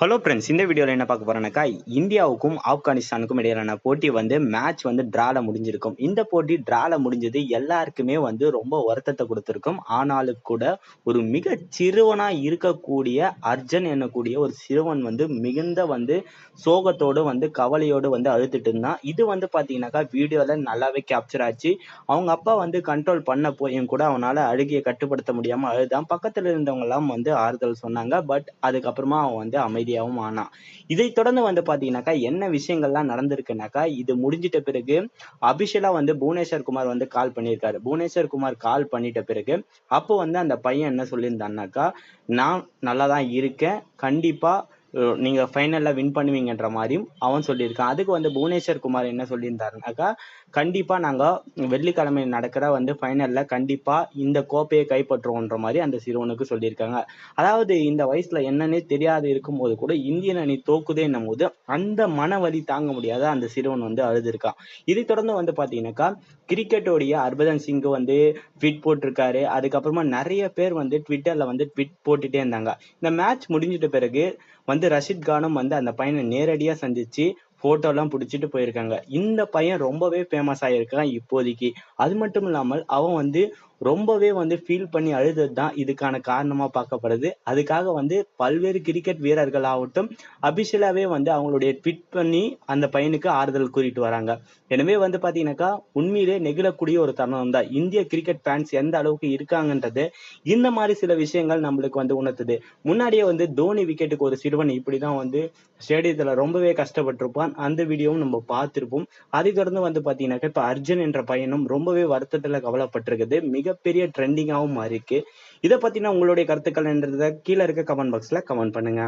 Hello friends இந்த வீடியோவில் என்ன பார்க்க போறோம்னாக்கா இந்தியாவுக்கும் ஆப்கானிஸ்தானுக்கும் இடையிலான போட்டி வந்து மேட்ச் வந்து டிரால முடிஞ்சிருக்கும். இந்த போட்டி டிரால முடிஞ்சது எல்லாருக்குமே வந்து ரொம்ப வருத்தத்தை கொடுத்துருக்கும். ஆனாலும் கூட ஒரு மிக சிறுவனா இருக்கக்கூடிய அர்ஜன் என்னக்கூடிய ஒரு சிறுவன் வந்து மிகுந்த வந்து சோகத்தோடு வந்து கவலையோடு வந்து அழுத்துட்டு இருந்தான். இது வந்து பார்த்தீங்கன்னாக்கா வீடியோவில் நல்லாவே கேப்சர் ஆச்சு. அவங்க அப்பா வந்து கண்ட்ரோல் பண்ண போயும் கூட அவனால் அழுகியை கட்டுப்படுத்த முடியாமல் அழுதான். பக்கத்தில் இருந்தவங்கலாம் வந்து ஆறுதல் சொன்னாங்க. பட் அதுக்கப்புறமா அவன் வந்து அமைதி அமைதியாகவும் ஆனான் இதை தொடர்ந்து வந்து பாத்தீங்கன்னாக்கா என்ன விஷயங்கள்லாம் நடந்திருக்குனாக்கா இது முடிஞ்சிட்ட பிறகு அபிஷியலா வந்து புவனேஸ்வர் குமார் வந்து கால் பண்ணியிருக்காரு. புவனேஸ்வர் குமார் கால் பண்ணிட்ட பிறகு அப்போ வந்து அந்த பையன் என்ன சொல்லியிருந்தான்னாக்கா நான் நல்லா தான் இருக்கேன். கண்டிப்பா நீங்க ஃபைனல்ல வின் பண்ணுவீங்கன்ற மாதிரியும் அவன் சொல்லியிருக்கான். அதுக்கு வந்து புவனேஸ்வர் குமார் என்ன சொல்லியிருந்தாருனாக்கா கண்டிப்பா நாங்க வெள்ளிக்கிழமை நடக்கிற வந்து ஃபைனல்ல கண்டிப்பா இந்த கோப்பையை கைப்பற்றுவோன்ற மாதிரி அந்த சிறுவனுக்கு சொல்லியிருக்காங்க. அதாவது இந்த வயசுல என்னன்னே தெரியாது இருக்கும்போது கூட இந்தியன் அணி தோக்குதேன்னும் போது அந்த மன வலி தாங்க முடியாத அந்த சிறுவன் வந்து அழுதுருக்கான். இதை தொடர்ந்து வந்து பாத்தீங்கன்னாக்கா கிரிக்கெட்டோடைய ஹர்பதன் சிங்கு வந்து ட்விட் போட்டிருக்காரு. அதுக்கப்புறமா நிறைய பேர் வந்து ட்விட்டர்ல வந்து ட்விட் போட்டுட்டே இருந்தாங்க. இந்த மேட்ச் முடிஞ்சிட்ட பிறகு வந்து ரஷித் கானும் வந்து அந்த பையனை நேரடியா சந்திச்சு போட்டோ எல்லாம் பிடிச்சிட்டு போயிருக்காங்க. இந்த பையன் ரொம்பவே ஃபேமஸ் ஆயிருக்கான் இப்போதைக்கு. அது மட்டும் இல்லாமல் அவன் வந்து ரொம்பவே வந்து ஃபீல் பண்ணி அழுதது தான் இதுக்கான காரணமா பார்க்கப்படுது. அதுக்காக வந்து பல்வேறு கிரிக்கெட் வீரர்கள் ஆகட்டும் அபிஷியலாவே வந்து அவங்களுடைய ட்விட் பண்ணி அந்த பையனுக்கு ஆறுதல் கூறிட்டு வராங்க. எனவே வந்து பாத்தீங்கன்னாக்கா உண்மையிலே நெகிழக்கூடிய ஒரு தருணம் தான் இந்திய கிரிக்கெட் ஃபேன்ஸ் எந்த அளவுக்கு இருக்காங்கன்றது இந்த மாதிரி சில விஷயங்கள் நம்மளுக்கு வந்து உணர்த்துது. முன்னாடியே வந்து தோனி விக்கெட்டுக்கு ஒரு சிறுவன் இப்படிதான் வந்து ஸ்டேடியத்துல ரொம்பவே கஷ்டப்பட்டிருப்பான். அந்த வீடியோவும் நம்ம பார்த்திருப்போம். அதை தொடர்ந்து வந்து பாத்தீங்கன்னாக்கா இப்ப அர்ஜுன் என்ற பையனும் ரொம்பவே வருத்தத்துல கவலைப்பட்டிருக்குது. மிக மிகப்பெரிய ட்ரெண்டிங்காகவும் மாறி இருக்கு இதை பத்தின உங்களுடைய கருத்துக்கள் என்றதை கீழே இருக்க கமெண்ட் பாக்ஸ்ல கமெண்ட் பண்ணுங்க.